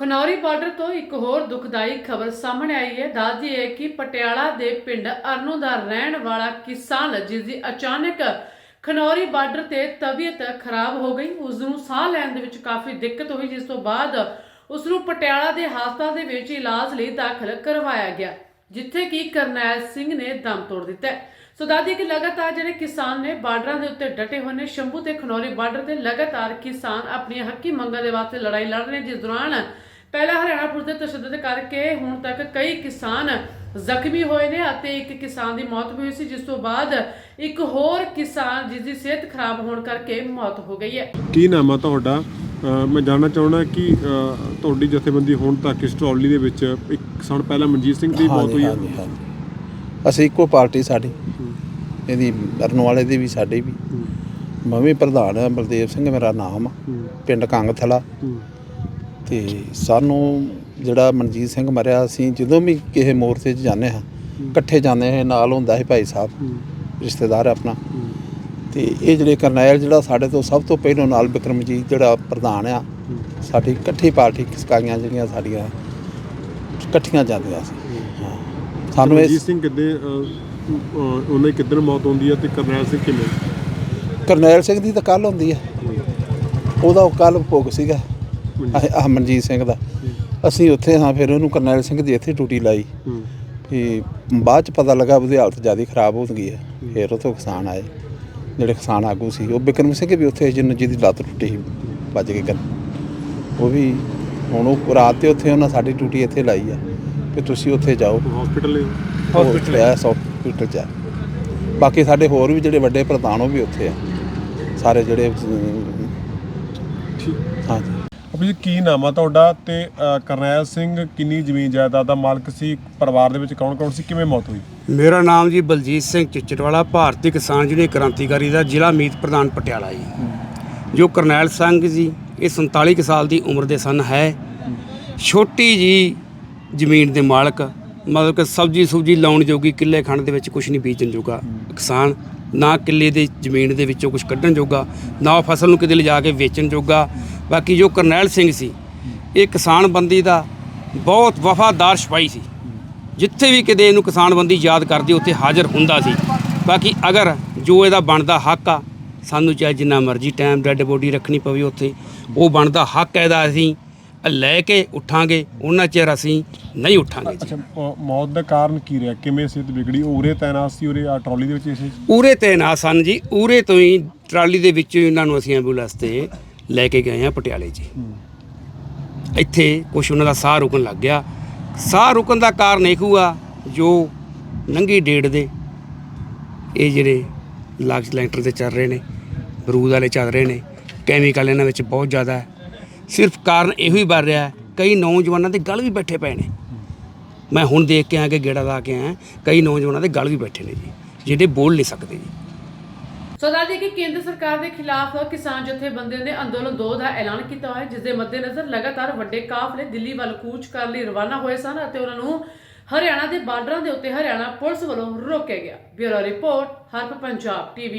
Khanauri border ਤੋਂ ਇੱਕ ਹੋਰ ਦੁਖਦਾਈ ਖਬਰ ਸਾਹਮਣੇ ਆਈ ਹੈ। ਦੱਸਦੀ ਹੈ ਕਿ ਪਟਿਆਲਾ ਦੇ ਪਿੰਡ ਅਰਨੂ ਦਾ ਰਹਿਣ ਵਾਲਾ ਕਿਸਾਨ, ਜਿਸ ਦੀ ਅਚਾਨਕ ਖਨੌਰੀ ਬਾਰਡਰ ਤੇ ਤਬੀਅਤ ਖਰਾਬ ਹੋ ਗਈ ਉਸ ਨੂੰ ਸਾਹ ਲੈਣ ਦੇ ਵਿੱਚ ਕਾਫੀ ਦਿੱਕਤ ਹੋਈ, ਜਿਸ ਤੋਂ ਬਾਅਦ ਉਸ ਨੂੰ ਪਟਿਆਲਾ ਦੇ ਹਸਪਤਾਲ ਦੇ ਵਿੱਚ ਇਲਾਜ ਲਈ ਦਾਖਲ ਕਰਵਾਇਆ ਗਿਆ, ਜਿੱਥੇ ਕਿ ਕਰਨੈਲ ਸਿੰਘ ਨੇ ਦਮ ਤੋੜ ਦਿੱਤਾ ਸੋ ਦਾਦੀ ਕਿ ਲਗਾਤਾਰ ਜਿਹੜੇ ਕਿਸਾਨ ਨੇ ਬਾਰਡਰਾਂ ਦੇ ਉੱਤੇ ਡਟੇ ਹੋਏ ਨੇ, ਸ਼ੰਭੂ ਤੇ ਖਨੌਰੀ ਬਾਰਡਰ ਤੇ ਲਗਾਤਾਰ ਕਿਸਾਨ ਆਪਣੀਆਂ ਹੱਕੀ ਮੰਗਾਂ ਦੇ ਵਾਸਤੇ ਲੜਾਈ ਲੜ ਰਹੇ ਜਿਸ ਦੌਰਾਨ ਪਹਿਲਾ ਹਰਿਆਣਾ ਪੁਲਿਸ ਦੇ ਤਸ਼ੱਦਦ ਕਰਕੇ ਹੁਣ ਤੱਕ ਕਈ ਕਿਸਾਨ ਜ਼ਖਮੀ ਹੋਏ ਨੇ ਅਤੇ ਇੱਕ ਕਿਸਾਨ ਦੀ ਮੌਤ ਵੀ ਹੋਈ ਸੀ ਜਿਸ ਤੋਂ ਬਾਅਦ ਇੱਕ ਹੋਰ ਕਿਸਾਨ ਜਿਸ ਦੀ ਸਿਹਤ ਖਰਾਬ ਹੋਣ ਕਰਕੇ ਮੌਤ ਹੋ ਗਈ ਹੈ। ਕੀ ਨਾਮ ਆ ਤੁਹਾਡਾ? ਅ, ਮੈਂ ਜਾਣਨਾ ਚਾਹੁੰਦਾ ਕਿ ਅ, ਤੁਹਾਡੀ ਜਥੇਬੰਦੀ ਹੁਣ ਤੱਕ ਇਸ ਟਰਾਲੀ ਦੇ ਵਿੱਚ ਇੱਕ ਕਿਸਾਨ ਪਹਿਲਾਂ ਮਨਜੀਤ ਸਿੰਘ ਦੀ ਮੌਤ ਹੋਈ ਹੈ? ਹਾਂਜੀ ਹਾਂਜੀ ਅਸੀਂ ਇੱਕੋ ਪਾਰਟੀ ਸਾਡੀ। ਇਹਦੀ ਅਰਨ ਵਾਲੇ ਦੀ ਵੀ ਸਾਡੀ ਵੀ। ਮੈਂ ਵੀ ਪ੍ਰਧਾਨ ਹਾਂ ਬਲਦੇਵ ਸਿੰਘ ਮੇਰਾ ਨਾਮ ਆ। ਹੂੰ, ਪਿੰਡ ਕੰਗਥਲਾ। ਹੂੰ, ਤੇ ਸਾਨੂੰ ਜਿਹੜਾ ਮਨਜੀਤ ਸਿੰਘ ਮਰਿਆ ਅਸੀਂ ਜਦੋਂ ਵੀ ਕਿਸੇ ਮੋਰਚੇ 'ਚ ਜਾਂਦੇ ਹਾਂ ਇਕੱਠੇ ਜਾਂਦੇ ਹਾਂ ਨਾਲ ਹੁੰਦਾ ਹੈ ਭਾਈ ਸਾਹਿਬ ਹੂੰ, ਰਿਸ਼ਤੇਦਾਰ ਆਪਣਾ। ਤੇ ਇਹ ਜਿਹੜੇ ਕਰਨੈਲ ਜਿਹੜਾ ਸਾਡੇ ਤੋਂ ਸਭ ਤੋਂ ਪਹਿਲਾਂ ਨਾਲ ਬਿਕਰਮਜੀਤ ਜਿਹੜਾ ਪ੍ਰਧਾਨ ਆ ਸਾਡੀ ਇਕੱਠੀ ਪਾਰਟੀ ਕਿਸਕਾਈਆਂ ਜਿਹੜੀਆਂ ਸਾਡੀਆਂ ਇਕੱਠੀਆਂ ਜਾਂਦੀਆਂ ਸੀ। ਸਾਨੂੰ ਮਨਜੀਤ ਇਸ ਸਿੰਘ ਕਿੱਦੇ ਉਹਨਾਂ ਕਿੱਦਣ ਮੌਤ ਹੁੰਦੀ ਹੈ ਤੇ ਕਰਨੈਲ ਸਿੰਘ ਕਿਵੇਂ? ਕਰਨੈਲ ਸਿੰਘ ਦੀ ਤਾਂ ਕੱਲ ਹੁੰਦੀ ਹੈ। ਉਹਦਾ ਕੱਲ ਭੋਗ ਸੀਗਾ। ਆਹ ਆਹ ਮਨਜੀਤ ਸਿੰਘ ਦਾ। ਅਸੀਂ ਉੱਥੇ ਹਾਂ ਫਿਰ ਉਹਨੂੰ ਕਰਨੈਲ ਸਿੰਘ ਦੀ ਇੱਥੇ ਡਿਊਟੀ ਲਾਈ। ਕਿ ਬਾਅਦ ਚ ਪਤਾ ਲੱਗਾ ਉਹਦੀ ਹਾਲਤ ਜ਼ਿਆਦਾ ਖਰਾਬ ਹੋ ਗਈ ਹੈ। ਫਿਰ ਉੱਥੋਂ ਕਿਸਾਨ ਆਏ। ਜਿਹੜੇ ਕਿਸਾਨ ਆਗੂ ਸੀ ਉਹ ਬਿਕਰਮ ਸਿੰਘ ਵੀ ਉੱਥੇ ਜਿਹਨੂੰ ਜਿਹਦੀ ਲੱਤ ਟੁੱਟੀ ਸੀ ਵੱਜ ਕੇ ਕਰ ਉਹ ਵੀ ਹੁਣ ਉਹ ਰਾਤ ਤੇ ਉੱਥੇ ਉਹਨਾਂ ਸਾਡੀ ਡਿਊਟੀ ਇੱਥੇ ਲਾਈ ਆ। ਕਿ ਤੁਸੀਂ ਉੱਥੇ ਜਾਓ। ਹਸਪੀਟਲ ਹਸਪੀਟਲ ਹੈ ਹਸਪੀਟਲ ਚ ਆ। ਬਾਕੀ ਸਾਡੇ ਹੋਰ ਵੀ ਜਿਹੜੇ ਵੱਡੇ ਪ੍ਰਧਾਨ ਉਹ ਵੀ ਉੱਥੇ ਆ। ਸਾਰੇ ਜਿਹੜੇ ਅਮ, ਠੀਕ। ਹਾਂਜੀ। ਜੀ ਕੀ ਨਾਮ ਆ ਤੁਹਾਡਾ ਤੇ ਅ, ਕਰਨੈਲ ਸਿੰਘ ਕਿੰਨੀ ਜ਼ਮੀਨ ਜਾਇਦਾਦ ਦਾ ਮਾਲਕ ਸੀ? ਪਰਿਵਾਰ ਦੇ ਵਿੱਚ ਕੌਣ ਕੌਣ ਸੀ? ਕਿਵੇਂ ਮੌਤ ਹੋਈ? ਮੇਰਾ ਨਾਮ ਜੀ ਬਲਜੀਤ ਸਿੰਘ ਚਿੱਚੜਵਾਲਾ ਭਾਰਤੀ ਕਿਸਾਨ ਯੂਨੀਅਨ ਕ੍ਰਾਂਤੀਕਾਰੀ ਦਾ ਜ਼ਿਲ੍ਹਾ ਮੀਤ ਪ੍ਰਧਾਨ ਪਟਿਆਲਾ ਜੀ। ਜੋ ਕਰਨੈਲ ਸਿੰਘ ਜੀ ਇਹ 47 ਕੁ ਸਾਲ ਦੀ ਉਮਰ ਦੇ ਸਨ ਹੈ। ਛੋਟੀ ਜੀ ਜ਼ਮੀਨ ਦੇ ਮਾਲਕ ਮਤਲਬ ਕਿ ਸਬਜੀ ਸੁਬਜੀ ਲਾਉਣ ਜੋਗੀ ਕਿੱਲੇ ਖੰਡ ਦੇ ਵਿੱਚ ਕੁਝ ਨਹੀਂ ਬੀਜਣ ਜੋਗਾ ਕਿਸਾਨ ਨਾ ਕਿੱਲੇ ਦੇ ਜ਼ਮੀਨ ਦੇ ਵਿੱਚੋਂ ਕੁਝ ਕੱਢਣ ਜੋਗਾ ਨਾ ਉਹ ਫਸਲ ਨੂੰ ਕਿਤੇ ਲਿਜਾ ਕੇ ਵੇਚਣ ਜੋਗਾ ਬਾਕੀ ਜੋ ਕਰਨੈਲ ਸਿੰਘ ਸੀ ਇਹ ਕਿਸਾਨ ਬੰਦੀ ਦਾ ਬਹੁਤ ਵਫਾਦਾਰ ਸਿਪਾਹੀ ਸੀ। ਜਿੱਥੇ ਵੀ ਕਿਤੇ ਇਹਨੂੰ ਕਿਸਾਨਬੰਦੀ ਯਾਦ ਕਰਦੀ ਉੱਥੇ ਹਾਜ਼ਰ ਹੁੰਦਾ ਸੀ। ਬਾਕੀ ਅਗਰ ਜੋ ਇਹਦਾ ਬਣਦਾ ਹੱਕ ਆ ਸਾਨੂੰ ਚਾਹੇ ਜਿੰਨਾ ਮਰਜ਼ੀ ਟਾਈਮ ਡੈੱਡ ਬੋਡੀ ਰੱਖਣੀ ਪਵੇ ਉੱਥੇ ਉਹ ਬਣਦਾ ਹੱਕ ਹੈ ਇਹਦਾ ਅਸੀਂ ਲੈ ਕੇ ਉਠਾਂਗੇ ਉਹਨਾਂ ਚਿਰ ਅਸੀਂ ਨਹੀਂ ਉਠਾਂਗੇ ਅੱਛਾ ਮੌਤ ਦਾ ਕਾਰਨ ਕੀ ਰਿਹਾ? ਕਿਵੇਂ ਸਿਹਤ ਵਿਗੜੀ? ਉਰੇ ਤੈਨਾਤ ਸੀ ਉਰੇ ਆ ਟਰਾਲੀ ਦੇ ਵਿੱਚ ਇਸੇ ਉਰੇ ਤੇ ਨਾ ਸਨ ਜੀ। ਉਰੇ ਤੋਂ ਹੀ ਟਰਾਲੀ ਦੇ ਵਿੱਚ ਇਹਨਾਂ ਨੂੰ ਅਸੀਂ ਐਂਬੂਲੈਂਸ ਤੇ ਲੈ ਕੇ ਗਏ ਆ ਪਟਿਆਲੇ ਜੀ। ਇੱਥੇ ਕੁਛ ਉਹਨਾਂ ਦਾ ਸਾਹ ਰੁਕਣ ਲੱਗ ਗਿਆ। ਸਾਹ ਰੁਕਣ ਦਾ ਕਾਰਨ ਇਹ ਹੋਆ ਜੋ ਨੰਗੀ ਡੇਟ ਦੇ ਇਹ ਜਿਹੜੇ ਲਾਕਸ ਲੈਂਟਰ ਤੇ ਚੱਲ ਰਹੇ ਨੇ ਬਰੂਦ ਵਾਲੇ ਚੱਲ ਰਹੇ ਨੇ ਕੈਮੀਕਲ ਇਹਨਾਂ ਵਿੱਚ ਬਹੁਤ ਜ਼ਿਆਦਾ ਹੈ। ਸਿਰਫ ਕਾਰਨ ਇਹੋ ਹੀ ਬਣ ਰਿਹਾ ਕਈ ਨੌਜਵਾਨਾਂ ਦੇ ਗਲ ਵੀ ਬੈਠੇ ਪਏ ਨੇ। ਮੈਂ ਹੁਣ ਦੇਖ ਕੇ ਆ ਕੇ ਗੇੜਾ ਲਾ ਕੇ ਆਇਆ, ਕਈ ਨੌਜਵਾਨਾਂ ਦੇ ਗਲ ਵੀ ਬੈਠੇ ਨੇ ਜੀ, ਜਿਹੜੇ ਬੋਲ ਨਹੀਂ ਸਕਦੇ ਜੀ। ਸੋ ਦੱਸਦੇ ਕਿ ਕੇਂਦਰ ਸਰਕਾਰ ਦੇ ਖਿਲਾਫ ਕਿਸਾਨ ਜਥੇਬੰਦੀਆਂ ਨੇ ਅੰਦੋਲਨ 2 ਦਾ ਐਲਾਨ ਕੀਤਾ ਹੋਇਆ ਜਿਸ ਦੇ ਮੱਦੇਨਜ਼ਰ ਲਗਾਤਾਰ ਵੱਡੇ ਕਾਫਲੇ ਦਿੱਲੀ ਵੱਲ ਕੂਚ ਕਰਨ ਲਈ ਰਵਾਨਾ ਹੋਏ ਸਨ ਅਤੇ ਉਹਨਾਂ ਨੂੰ ਹਰਿਆਣਾ ਦੇ ਬਾਰਡਰਾਂ ਦੇ ਉੱਤੇ ਹਰਿਆਣਾ ਪੁਲਿਸ ਵੱਲੋਂ ਰੋਕਿਆ ਗਿਆ। ਬਿਊਰੋ ਰਿਪੋਰਟ, ਹਰਪ ਪੰਜਾਬ, ਟੀਵੀ।